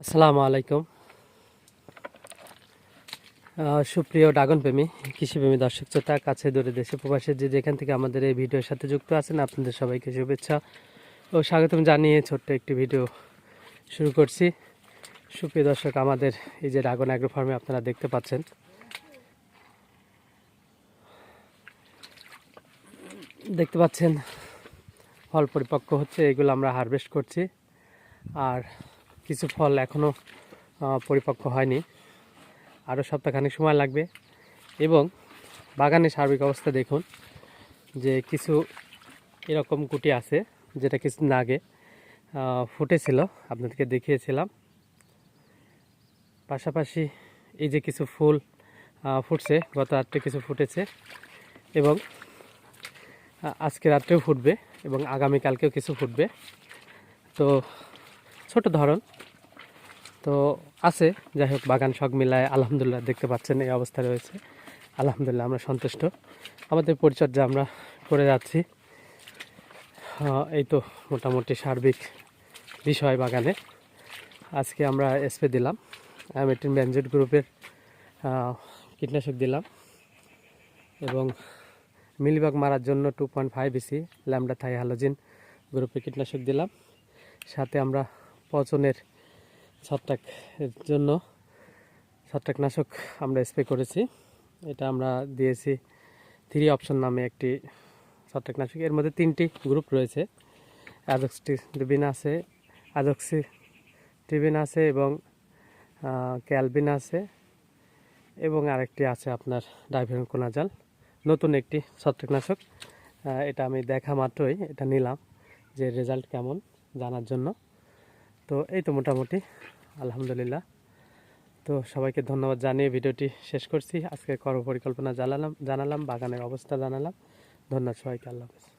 আসসালামু আলাইকুম। সুপ্রিয় ড্রাগন প্রেমী কৃষিপ্রেমী দর্শক শ্রোতা, কাছে দূরে দেশে প্রবাসে যে যেখান থেকে আমাদের এই ভিডিওর সাথে যুক্ত আছেন, আপনাদের সবাইকে শুভেচ্ছা ও স্বাগতম জানিয়ে ছোট্ট একটি ভিডিও শুরু করছি। সুপ্রিয় দর্শক, আমাদের এই যে ড্রাগন অ্যাগ্রো ফার্মে আপনারা দেখতে পাচ্ছেন। দেখতে পাচ্ছেন, ফল পরিপক্ক হচ্ছে, এগুলো আমরা হারভেস্ট করছি। আর কিছু ফল এখনও পরিপক্ক হয়নি। আরও সপ্তাহখানেক সময় লাগবে। এবং বাগানের সার্বিক অবস্থা দেখুন, যে কিছু এরকম কুটি আছে, যেটা কিছুদিন আগে ফুটেছিল, আপনাদেরকে দেখিয়েছিলাম। পাশাপাশি এই যে কিছু ফুল ফুটছে, গত রাত্রে কিছু ফুটেছে। এবং আজকে রাত্রেও ফুটবে এবং আগামীকালকেও কিছু ফুটবে। তো ছোট ধরন। তো আছে, যাই হোক, বাগান সব মিলায় আলহামদুলিল্লাহ দেখতে পাচ্ছেন এই অবস্থা রয়েছে। আলহামদুলিল্লাহ আমরা সন্তুষ্ট। আমাদের পরিচর্যা আমরা করে যাচ্ছি। এই তো মোটামুটি সার্বিক বিষয় বাগানে। আজকে আমরা স্প্রে দিলাম। অ্যামেটিন ব্যানজেট গ্রুপের কীটনাশক দিলাম। এবং মিলিবাগ মারার জন্য two point five EC lambda থাই হ্যালোজিন গ্রুপে কীটনাশক দিলাম। সাথে আমরা পচনের ছত্রাকের জন্য ছত্রাকনাশক আমরা স্প্রে করেছি। এটা আমরা দিয়েছি থ্রি অপশন নামে একটি ছত্রাকনাশক। এর মধ্যে তিনটি গ্রুপ রয়েছে। অ্যাজক্সটিবিন আছে অ্যাজক্সি টিবিন আছে এবং ক্যালবিন আছে এবং আরেকটি আছে আপনার ডাইভেন কোনাজাল নতুন একটি ছত্রাকনাশক। এটা আমি দেখা মাত্রই এটা নিলাম যে রেজাল্ট কেমন জানার জন্য। তো এই তো মোটামুটি, আলহামদুলিল্লাহ। তো সবাইকে ধন্যবাদ জানিয়ে ভিডিওটি শেষ করছি। আজকে কর্মপরিকল্পনা জানালাম জানালাম, বাগানের অবস্থা জানালাম। ধন্যবাদ সবাইকে, আল্লাহ হাফেজ।